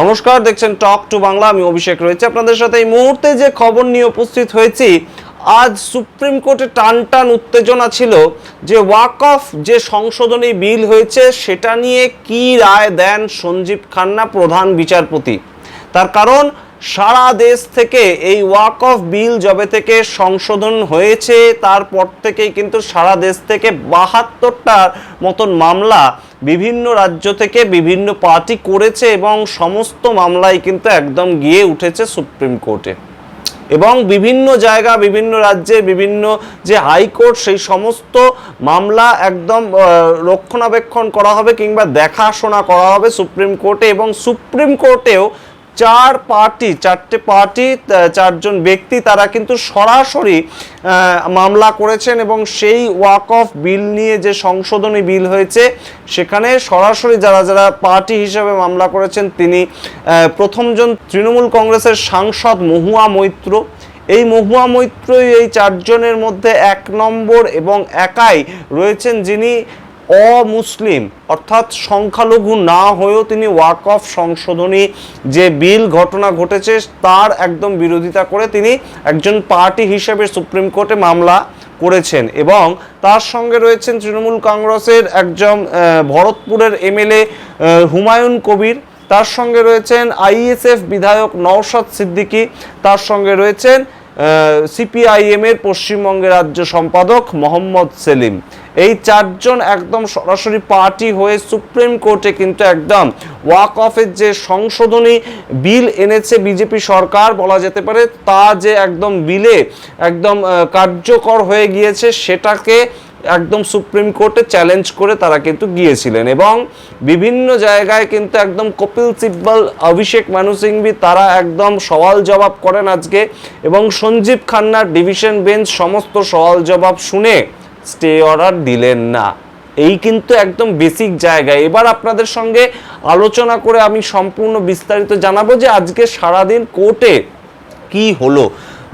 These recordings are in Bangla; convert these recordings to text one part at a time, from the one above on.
নমস্কার, দেখছেন টক টু বাংলা আমি অভিষেক রয়েছে আপনাদের সাথে। এই মুহূর্তে যে খবর নিয়ে উপস্থিত হয়েছি, আজ সুপ্রিম কোর্টে টান টান উত্তেজনা ছিল যে ওয়াক অফ যে সংশোধনী বিল হয়েছে, সেটা নিয়ে কি রায় দেন সঞ্জীব খান্না, প্রধান বিচারপতি? তার কারণ, সারা দেশ থেকে এই ওয়াক অফ বিল যবে থেকে সংশোধন হয়েছে, তারপর থেকেই কিন্তু সারা দেশ থেকে বাহাত্তরটার মতন মামলা বিভিন্ন রাজ্য থেকে বিভিন্ন পার্টি করেছে এবং সমস্ত মামলায় কিন্তু একদম গিয়ে উঠেছে সুপ্রিম কোর্টে। এবং বিভিন্ন জায়গা, বিভিন্ন রাজ্যে, বিভিন্ন যে হাইকোর্ট, সেই সমস্ত মামলা একদম রক্ষণাবেক্ষণ করা হবে কিংবা দেখাশোনা করা হবে সুপ্রিম কোর্টে এবং সুপ্রিম কোর্টেও চার পার্টি, চারটে পার্টি চারজন ব্যক্তি তারা কিন্তু সরাসরি মামলা করেছেন এবং সেই ওয়াক অফ বিল নিয়ে যে সংশোধনী বিল হয়েছে, সেখানে সরাসরি যারা যারা পার্টি হিসেবে মামলা করেছেন তিনি প্রথমজন তৃণমূল কংগ্রেসের সাংসদ মহুয়া মৈত্র। এই মহুয়া মৈত্রই এই চারজনের মধ্যে এক নম্বর এবং একাই রয়েছেন যিনি অমুসলিম, অর্থাৎ সংখ্যালঘু না হয়েও তিনি ওয়াক অফ সংশোধনী যে বিল ঘটনা ঘটেছে তার একদম বিরোধিতা করে তিনি একজন পার্টি হিসেবে সুপ্রিম কোর্টে মামলা করেছেন এবং তার সঙ্গে রয়েছেন তৃণমূল কংগ্রেসের একজন ভরতপুরের এমএলএ হুমায়ুন কবির, তার সঙ্গে রয়েছেন আইএসএফ বিধায়ক নওশাদ সিদ্দিকী, তার সঙ্গে রয়েছেন সিপিআইএম এর পশ্চিমবঙ্গের রাজ্য সম্পাদক মোহাম্মদ সেলিম। এই চারজন একদম সরাসরি পার্টি হয়ে সুপ্রিম কোর্টে কিন্তু একদম ওয়াক অফের যে সংশোধনী বিল এনেছে বিজেপি সরকার, বলা যেতে পারে, তা যে একদম বিলে একদম কার্যকর হয়ে গিয়েছে, সেটাকে একদম সুপ্রিম কোর্টে চ্যালেঞ্জ করে তারা কিন্তু গিয়েছিলেন এবং বিভিন্ন জায়গায় কিন্তু একদম কপিল সিব্বল, অভিষেক মানু সিংভি তারা একদম সওয়াল জবাব করেন আজকে এবং সঞ্জীব খান্নার ডিভিশন বেঞ্চ সমস্ত সওয়াল জবাব শুনে স্টে অর্ডার দিলেন না। এই কিন্তু একদম বেসিক জায়গা। এবার আপনাদের সঙ্গে আলোচনা করে আমি সম্পূর্ণ বিস্তারিত জানাব যে আজকে সারাদিন কোর্টে কি হলো।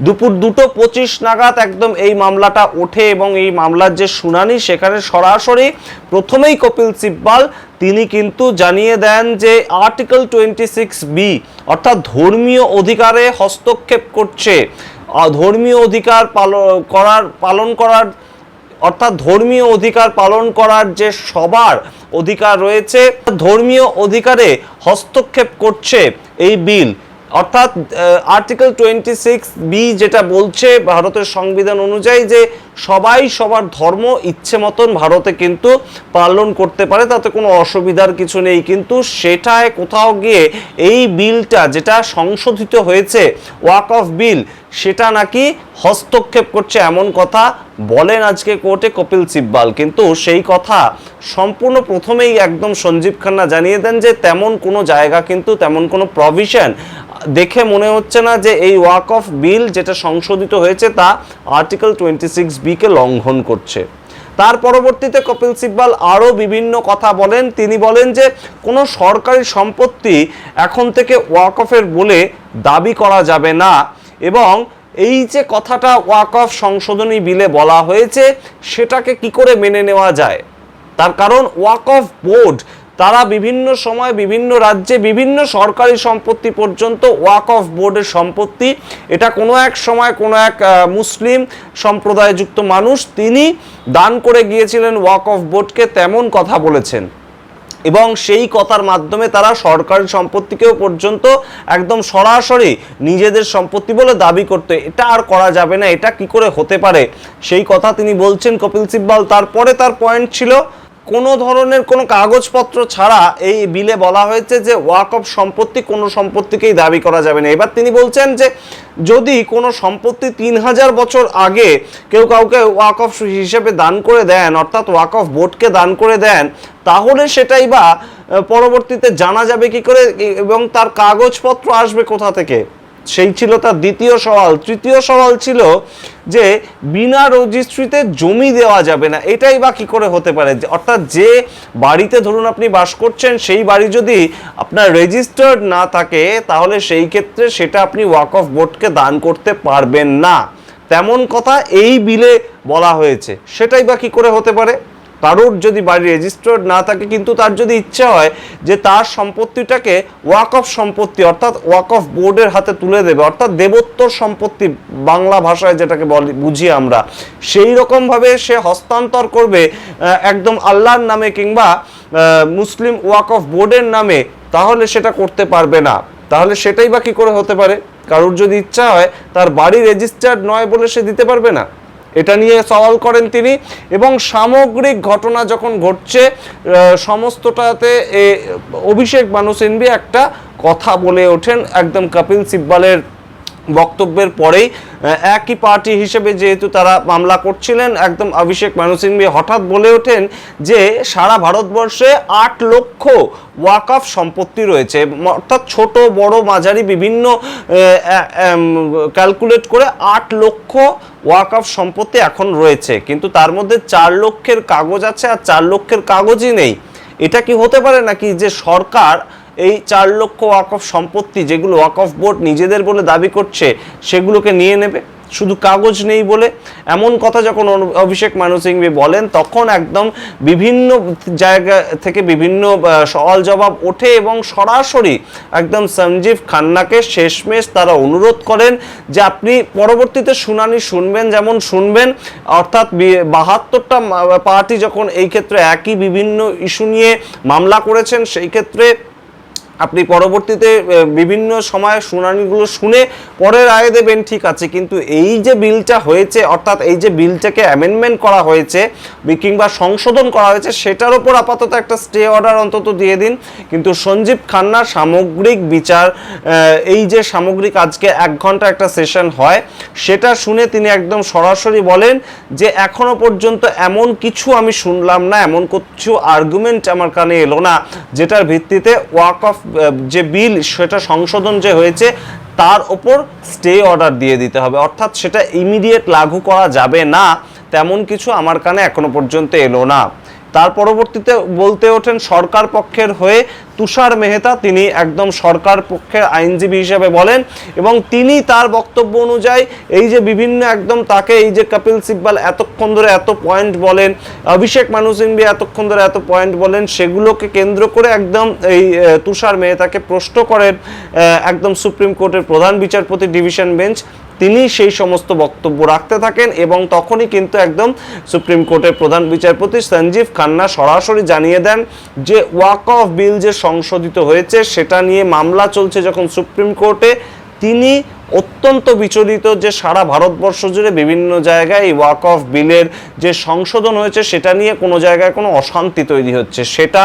দুপুর দুটো পঁচিশ নাগাদ একদম এই মামলাটা ওঠে এবং এই মামলার যে শুনানি সেখানে সরাসরি প্রথমেই কপিল সিব্বাল, তিনি কিন্তু জানিয়ে দেন যে আর্টিকেল টোয়েন্টি সিক্স বি অর্থাৎ ধর্মীয় অধিকারে হস্তক্ষেপ করছে। ধর্মীয় অধিকার করার, পালন করার, অর্থাৎ ধর্মীয় অধিকার পালন করার যে সবার অধিকার রয়েছে, ধর্মীয় অধিকারে হস্তক্ষেপ করছে এই বিল। অর্থাৎ আর্টিকেল টোয়েন্টি সিক্স বি যেটা বলছে ভারতের সংবিধান অনুযায়ী যে সবাই সবার ধর্ম ইচ্ছে মতন ভারতে কিন্তু পালন করতে পারে, তাতে কোনো অসুবিধার কিছু নেই। কিন্তু সেটায় কোথাও গিয়ে এই বিলটা যেটা সংশোধিত হয়েছে, ওয়াক অফ বিল, সেটা নাকি হস্তক্ষেপ করছে এমন কথা বলেন আজকে কোর্টে কপিল সিব্বাল। কিন্তু সেই কথা সম্পূর্ণ প্রথমেই একদম সঞ্জীব খান্না জানিয়ে দেন যে তেমন কোনো জায়গা কিন্তু, তেমন কোনো প্রভিশন দেখে মনে হচ্ছে না যে এই ওয়াক অফ বিল যেটা সংশোধিত হয়েছে তা আর্টিকেল টোয়েন্টি সিক্স বিকে লঙ্ঘন করছে। তার পরবর্তীতে কপিল সিব্বাল আরও বিভিন্ন কথা বলেন। তিনি বলেন যে, কোনো সরকারি সম্পত্তি এখন থেকে ওয়াক অফের বলে দাবি করা যাবে না এবং এই যে কথাটা ওয়াক অফ সংশোধনী বিলে বলা হয়েছে, সেটাকে কি করে মেনে নেওয়া যায়? তার কারণ ওয়াক অফ বোর্ড তারা বিভিন্ন সময় বিভিন্ন রাজ্যে বিভিন্ন সরকারি সম্পত্তি পর্যন্ত ওয়াক অফ বোর্ডের সম্পত্তি। এটা কোনো এক সময় কোনো এক মুসলিম সম্প্রদায়যুক্ত মানুষ তিনি দান করে গিয়েছিলেন ওয়াক অফ বোর্ডকে তেমন কথা বলেছেন। এবং সেই কথার মাধ্যমে তারা সরকারি সম্পত্তিকেও পর্যন্ত একদম সরাসরি নিজেদের সম্পত্তি বলে দাবি করতে। এটা আর করা যাবে না, এটা কি করে হতে পারে? সেই কথা তিনি বলছেন কপিল সিব্বাল। তারপরে তার পয়েন্ট ছিল কোনো ধরনের কোনো কাগজপত্র ছাড়া এই বিলে বলা হয়েছে যে ওয়াক অফ সম্পত্তি কোনো সম্পত্তিকেই দাবি করা যাবে না। এবার তিনি বলছেন যে যদি কোনো সম্পত্তি তিন হাজার বছর আগে কেউ কাউকে ওয়াক অফ হিসেবে দান করে দেন, অর্থাৎ ওয়াক অফ বোর্ডকে দান করে দেন, তাহলে সেটাই বা পরবর্তীতে জানা যাবে কি করে, এবং তার কাগজপত্র আসবে কোথা থেকে? সেই ছিল তার দ্বিতীয় সওয়াল। তৃতীয় সওয়াল ছিল যে বিনা রেজিস্ট্রিতে জমি দেওয়া যাবে না, এটাই বা কি করে হতে পারে? অর্থাৎ যে বাড়িতে ধরুন আপনি বাস করছেন, সেই বাড়ি যদি আপনার রেজিস্টার্ড না থাকে, তাহলে সেই ক্ষেত্রে সেটা আপনি ওয়াক অফ বোর্ডকে দান করতে পারবেন না। তেমন কথা এই বিলে বলা হয়েছে। সেটাই বা কি করে হতে পারে? কারোর যদি বাড়ি রেজিস্টার্ড না থাকে, কিন্তু তার যদি ইচ্ছা হয় যে তার সম্পত্তিটাকে ওয়াক অফ সম্পত্তি, অর্থাৎ ওয়াক অফ বোর্ডের হাতে তুলে দেবে, অর্থাৎ দেবোত্তর সম্পত্তি বাংলা ভাষায় যেটাকে বলি, বুঝি আমরা, সেই রকমভাবে সে হস্তান্তর করবে একদম আল্লাহর নামে কিংবা মুসলিম ওয়াক অফ বোর্ডের নামে, তাহলে সেটা করতে পারবে না। তাহলে সেটাই বা কী করে হতে পারে? কারোর যদি ইচ্ছা হয়, তার বাড়ি রেজিস্টার্ড নয় বলে সে দিতে পারবে না? এটা নিয়ে সওয়াল করেন তিনি এবং সামগ্রিক ঘটনা যখন ঘটছে সমস্তটাতে অভিষেক মানুষ একটা কথা বলে ওঠেন একদম কপিল সিব্বালের বক্তব্যের পরেই একই পার্টি হিসেবে যেহেতু তারা মামলা করছিলেন, একদম অভিষেক মানু সিংভি হঠাৎ বলে ওঠেন যে সারা ভারতবর্ষে আট লক্ষ ওয়াকফ সম্পত্তি রয়েছে অর্থাৎ ছোট, বড়, মাঝারি, বিভিন্ন ক্যালকুলেট করে আট লক্ষ ওয়াকফ সম্পত্তি এখন রয়েছে। কিন্তু তার মধ্যে চার লক্ষের কাগজ আছে আর চার লক্ষের কাগজই নেই। এটা কি হতে পারে নাকি যে সরকার এই চার লক্ষ ওয়াকফ সম্পত্তি যেগুলো ওয়াকফ বোর্ড নিজেদের বলে দাবি করছে, সেগুলোকে নিয়ে নেবে। শুধু কাগজ নেই বলে, এমন কথা যখন অভিষেক মানু সিংভি বলেন, তখন একদম বিভিন্ন জায়গা থেকে বিভিন্ন সওয়াল জবাব ওঠে এবং সরাসরি একদম সঞ্জীব খান্নাকে শেষমেশ তারা অনুরোধ করেন যে আপনি পরবর্তীতে শুনানি শুনবেন, যেমন শুনবেন, অর্থাৎ বাহাত্তরটা পার্টি যখন এই ক্ষেত্রে একই বিভিন্ন ইস্যু নিয়ে মামলা করেছেন, সেই ক্ষেত্রে আপনি পরবর্তীতে বিভিন্ন সময় শুনানিগুলো শুনে পরে রায় দেবেন, ঠিক আছে, কিন্তু এই যে বিলটা হয়েছে, অর্থাৎ এই যে বিলটাকে অ্যামেন্ডমেন্ট করা হয়েছে কিংবা সংশোধন করা হয়েছে, সেটার উপর আপাতত একটা স্টে অর্ডার অন্তত দিয়ে দিন। কিন্তু সঞ্জীব খান্নার সামগ্রিক বিচার এই যে সামগ্রিক আজকে এক ঘণ্টা একটা সেশন হয়, সেটা শুনে তিনি একদম সরাসরি বলেন যে, এখনও পর্যন্ত এমন কিছু আমি শুনলাম না, এমন কিছু আর্গুমেন্ট আমার কানে এলো না, যেটার ভিত্তিতে ওয়াক অফ যে বিল, সেটা সংশোধন যে হয়েছে, তার ওপর স্টে অর্ডার দিয়ে দিতে হবে। অর্থাৎ সেটা ইমিডিয়েট লাগু করা যাবে না, তেমন কিছু আমার কানে এখনও পর্যন্ত এলো না। তার পরবর্তীতে বলতে ওঠেন সরকার পক্ষের হয়ে তুষার মেহতা, তিনি একদম সরকার পক্ষের আইনজীবী হিসেবে বলেন এবং তিনি তার বক্তব্য অনুযায়ী এই যে বিভিন্ন একদম তাকে এই যে কপিল সিব্বাল এতক্ষণ ধরে এত পয়েন্ট বলেন, অভিষেক মানু সিংভি এতক্ষণ ধরে এত পয়েন্ট বলেন, সেগুলোকে কেন্দ্র করে একদম এই তুষার মেহতাকে প্রশ্ন করেন একদম সুপ্রিম কোর্টের প্রধান বিচারপতি ডিভিশন বেঞ্চ। তিনি সেই সমস্ত বক্তব্য রাখতে থাকেন এবং তখনই কিন্তু একদম সুপ্রিম কোর্টের প্রধান বিচারপতি সঞ্জীব খান্না সরাসরি জানিয়ে দেন যে ওয়াক অফ বিল যে সংশোধিত হয়েছে, সেটা নিয়ে মামলা চলছে যখন সুপ্রিম কোর্টে, তিনি অত্যন্ত বিচলিত যে সারা ভারতবর্ষ জুড়ে বিভিন্ন জায়গায় এই ওয়াক অফ বিলের যে সংশোধন হয়েছে, সেটা নিয়ে কোনো জায়গায় কোনো অশান্তি তৈরি হচ্ছে। সেটা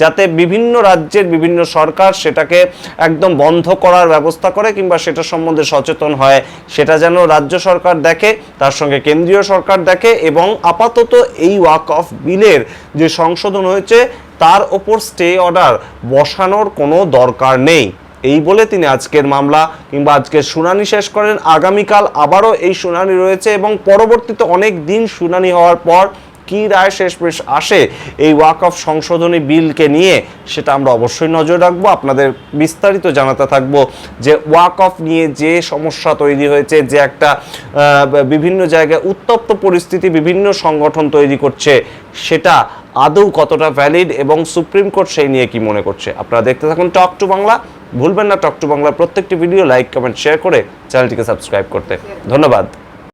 যাতে বিভিন্ন রাজ্যের বিভিন্ন সরকার সেটাকে একদম বন্ধ করার ব্যবস্থা করে কিংবা সেটা সম্বন্ধে সচেতন হয়, সেটা যেন রাজ্য সরকার দেখে, তার সঙ্গে কেন্দ্রীয় সরকার দেখে এবং আপাতত এই ওয়াক অফ বিলের যে সংশোধন হয়েছে, তার ওপর স্টে অর্ডার বসানোর কোনো দরকার নেই। এই বলে তিনি আজকের মামলা কিংবা আজকের শুনানি শেষ করেন। আগামীকাল আবারও এই শুনানি রয়েছে এবং পরবর্তীতে অনেক দিন শুনানি হওয়ার পর কি রায় শেষ শেষমেশ আসে এই ওয়াক অফ সংশোধনী বিলকে নিয়ে সেটা আমরা অবশ্যই নজর রাখব। আপনাদের বিস্তারিত জানাতে থাকব যে ওয়াক অফ নিয়ে যে সমস্যা তৈরি হয়েছে, যে একটা বিভিন্ন জায়গায় উত্তপ্ত পরিস্থিতি বিভিন্ন সংগঠন তৈরি করছে, সেটা আদৌ কতটা ভ্যালিড এবং সুপ্রিম কোর্ট সেই নিয়ে কি মনে করছে? আপনারা দেখতে থাকুন টক টু বাংলা। ভুলবেন না টক টু বাংলার প্রত্যেকটি ভিডিও, লাইক, কমেন্ট শেয়ার করে চ্যানেলটিকে সাবস্ক্রাইব করতে। ধন্যবাদ।